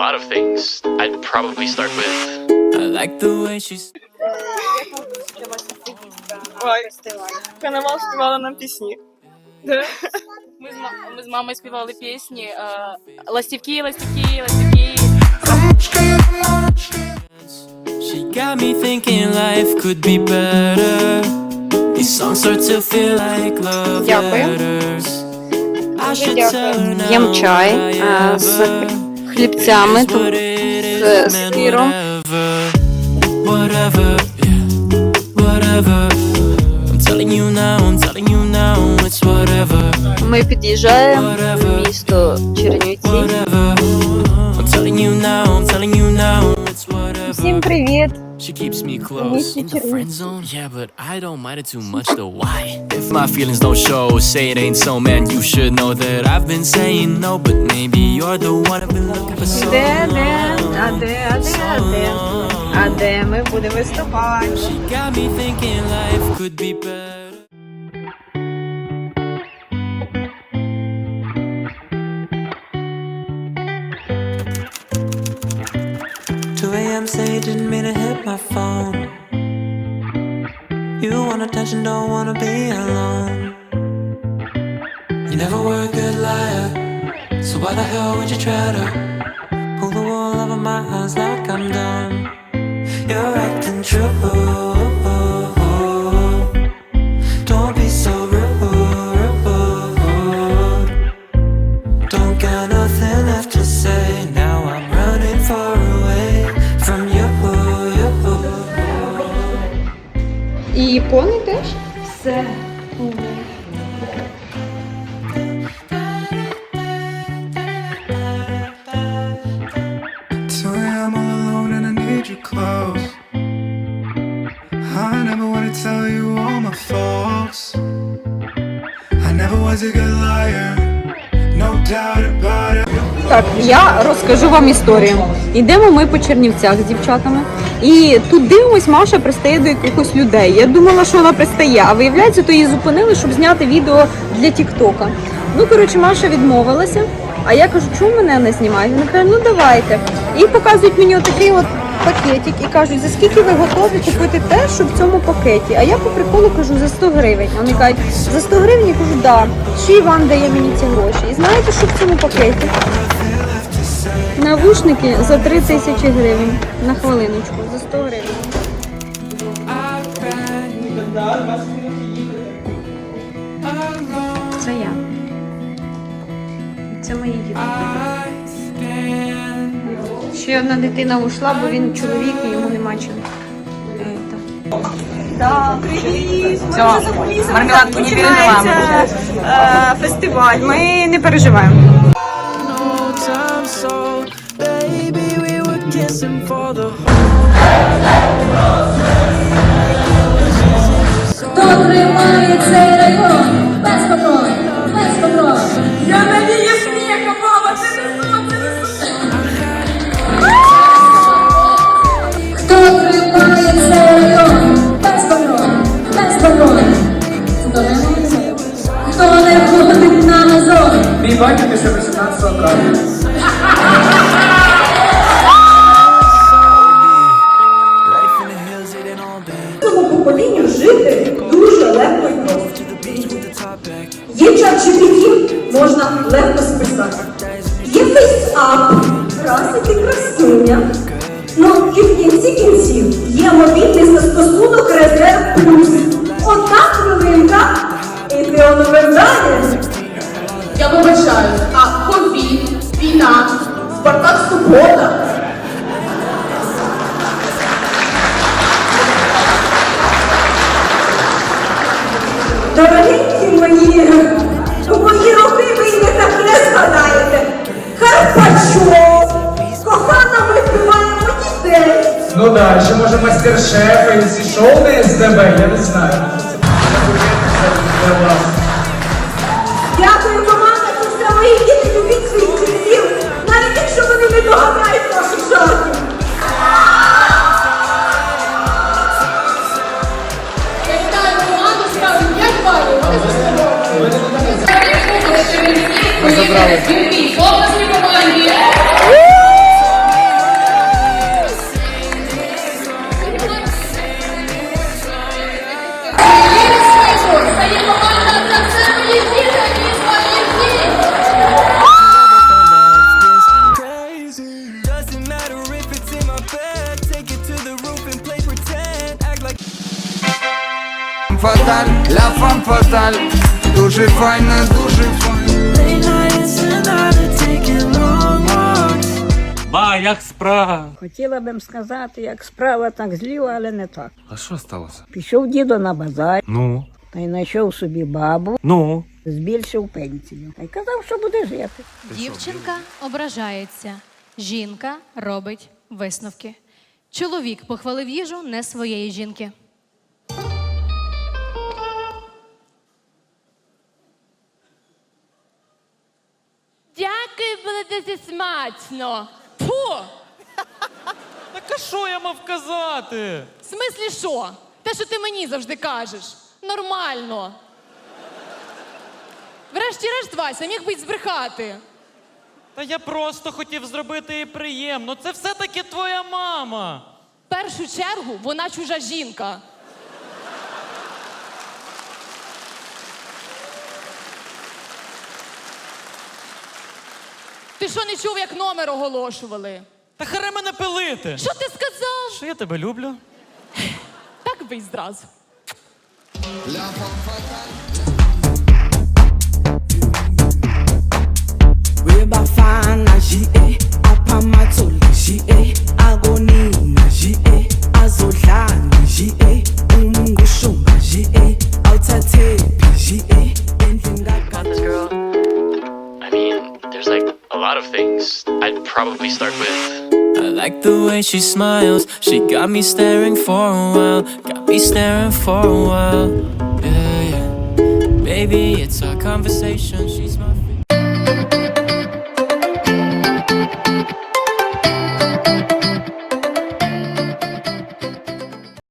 lot of things. I'd probably start with I like the way she's. Ой, Канамал співала нам пісні. Ми з, ма- ми з мамою співали пісні е, Ластівки, ластівки, ластівки. She got me thinking life could be better. These songs start to feel like love Дякую. letters. I should дякую. tell her now Їм чай, who I а, am, з but хлібцями, тут з it's whatever. Ми під'їжджаємо в місто Чернівці. Whatever. I'm telling you now, I'm telling you now, it's whatever. Всім привіт! She keeps me close in the friend zone. Yeah, but I don't mind it too much though. Why? If my feelings don't show, say it ain't so, man. You should know that I've been saying no, but maybe you're the one I've been looking for so Де, де, long. а де, а де, а де? А де ми будемо виступати? She got me thinking life could be better. Two a.m. say didn't mean to hit my phone. You want attention, don't wanna be alone. You never were a good liar, so why the hell would you try to pull the wool over my eyes like I'm dumb? You're acting true. Faults. I never was a good liar, no doubt about it. Так, я розкажу вам історію. Йдемо ми по Чернівцях з дівчатами. І тут дивимось, Маша пристає до якихось людей. Я думала, що вона пристає, а виявляється, то її зупинили, щоб зняти відео для Тіктока. Ну, коротше, Маша відмовилася. А я кажу, чому мене не знімають? Вона каже, ну давайте. І показують мені отакий от пакетик і кажуть, за скільки ви готові купити те, що в цьому пакеті. А я по приколу кажу за 100 гривень. Вони кажуть, за 100 гривень я кажу, да. Ще Іван дає мені ці гроші. І знаєте, що в цьому пакеті? Навушники за 3 тисячі гривень на хвилиночку, за 100 гривень. Це я. Це мої діти. Ще одна дитина ушла, бо він чоловік і йому нема чим. Е, так. Привіт! Все, мармеладку не е, фестиваль. Ми не переживаємо. Kissing for the Хто тримає цей район? Без контроль, без контроль. Я надію сміха, мама, це не сон. Хто тримає цей район? Без контроль, без контроль. Хто не ходить на газон? Мій батько після 18 травня. Субота. Дорогенькі мої, мої роки ви й не згадаєте. Карпачов, кохана, ми співаємо дітей. Ну да, ще може мастер-шеф і ці шоу на СТБ, я не знаю. забрали. обласній команді. Фаталь, ля фам фаталь, дуже файна, дуже файна. Ба, як справа? Хотіла б сказати, як справа, так зліва, але не так. А що сталося? Пішов дідо на базар Ну, та й знайшов собі бабу, ну. збільшив пенсію. Та й казав, що буде жити. Дівчинка ображається. Жінка робить висновки. Чоловік похвалив їжу не своєї жінки. Дякую, було дуже смачно. Так а що я мав казати? В смислі що? Те, що ти мені завжди кажеш. Нормально. Врешті-решт, Вася, міг би й збрехати. Та я просто хотів зробити їй приємно. Це все-таки твоя мама. В першу чергу вона чужа жінка. Ти що не чув, як номер оголошували? Та харе мене пилити. Що ти сказав? Що я тебе люблю? Так би й зразу. Reba fana J.A. Apamathole J.A. Agonina J.A. Azodlana J.A. Umungushumba J.A. Awuthathephi J.A. Endlini Got this girl. I mean, there's like a lot of things. I'd probably start with. Way she smiles. She got me staring for a while. Got me staring for a while. Yeah, yeah. Baby, it's our conversation. She's my.